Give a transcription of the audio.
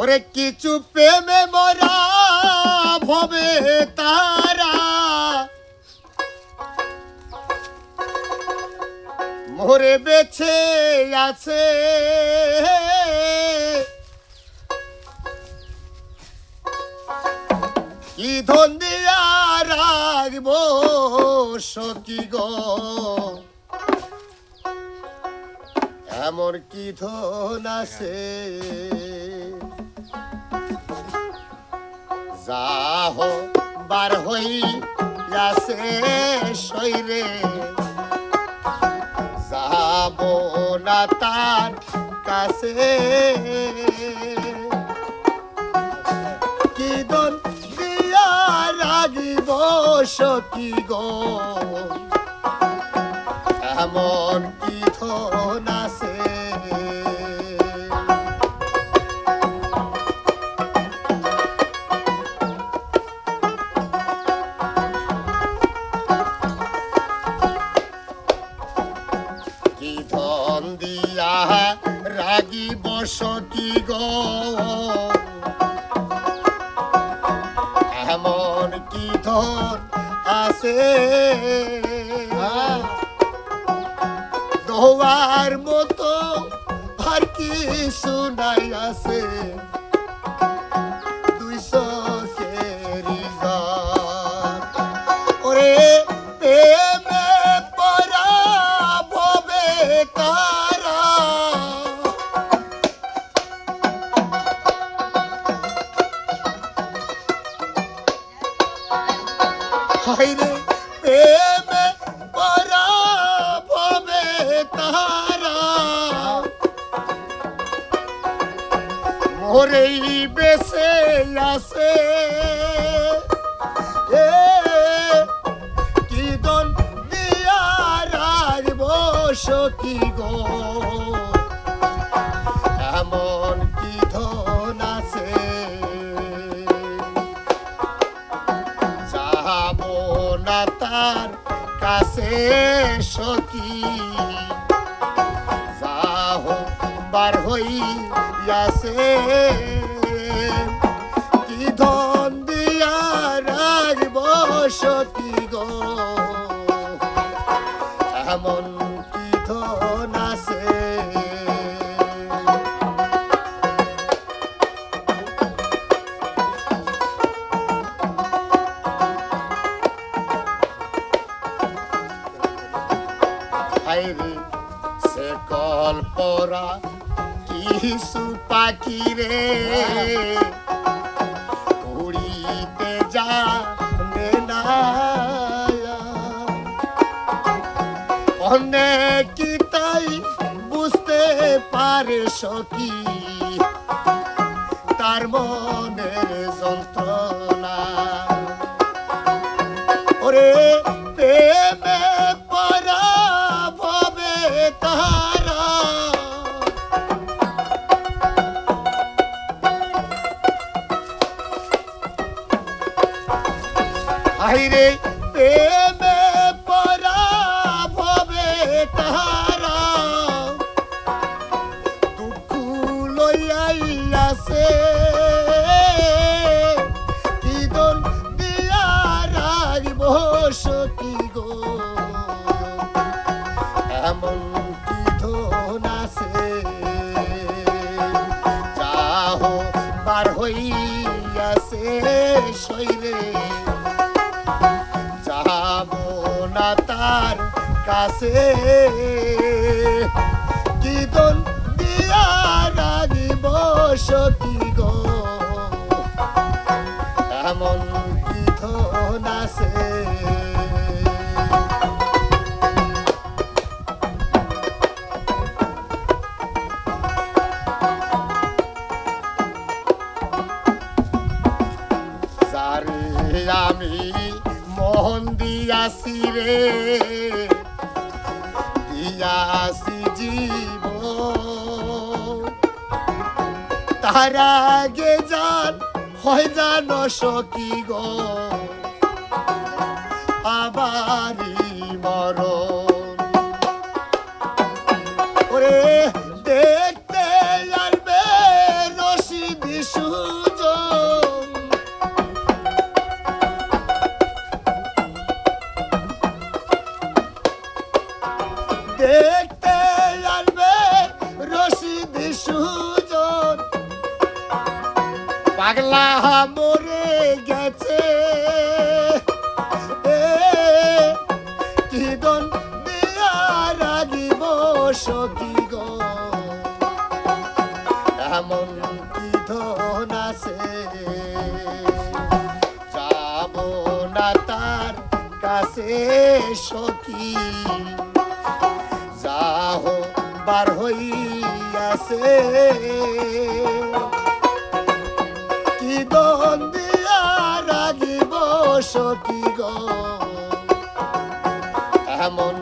ওরে কিছু প্রেমে মরা ভবে তারা। মোরে বেছে আছে। কি ধন দিয়া রাখব সকি গো? এমন কি ধন আছে? যাহ বার হই আছে শৈরে যাব না তার কাছে। কি দন দিয়া রাগিব সকি গো? এমন কি ধন আছে রাগি গ। এমন কি ধন আছে? দোয়ার মতো আর কি শুনাই আছে। তারা মোরেই বেসে আছে। বার হইয়াছে। কি ধন দিয়া রাখব সকি গো? এমন কি ধন আছে? হাইরে সে কল্পরা কিছু পাখি রে উড়িতে যা না অনেক তাই বুঝতে পারে সখী তার মনের যন্ত্রণা। হাইরে প্রেমে পরা ভবে তারা দুঃখ লইয়াইয়াছে কি দন দিয়া রাগব সতী গো? এমন কি ধন আছে? যাহ বার হইয়াছে শৈরে তার কাছে। কি দন দিয়া সতী গো? এমন কি আমি দিয়াছি রে দিয়াছি জীব তার আগে যান হয় জান সকি গো। আবারি মরণ। দেখতে আসবে রশিদ সুজন। পাগলা মরে গেছে। কি দন দিয়া রাগিব সখী গো। এমন কি আছে? যাব না তার কাছে সখী। পার হইয়াছে। কি দহন দিয়া রাগিব সতী গ? এমন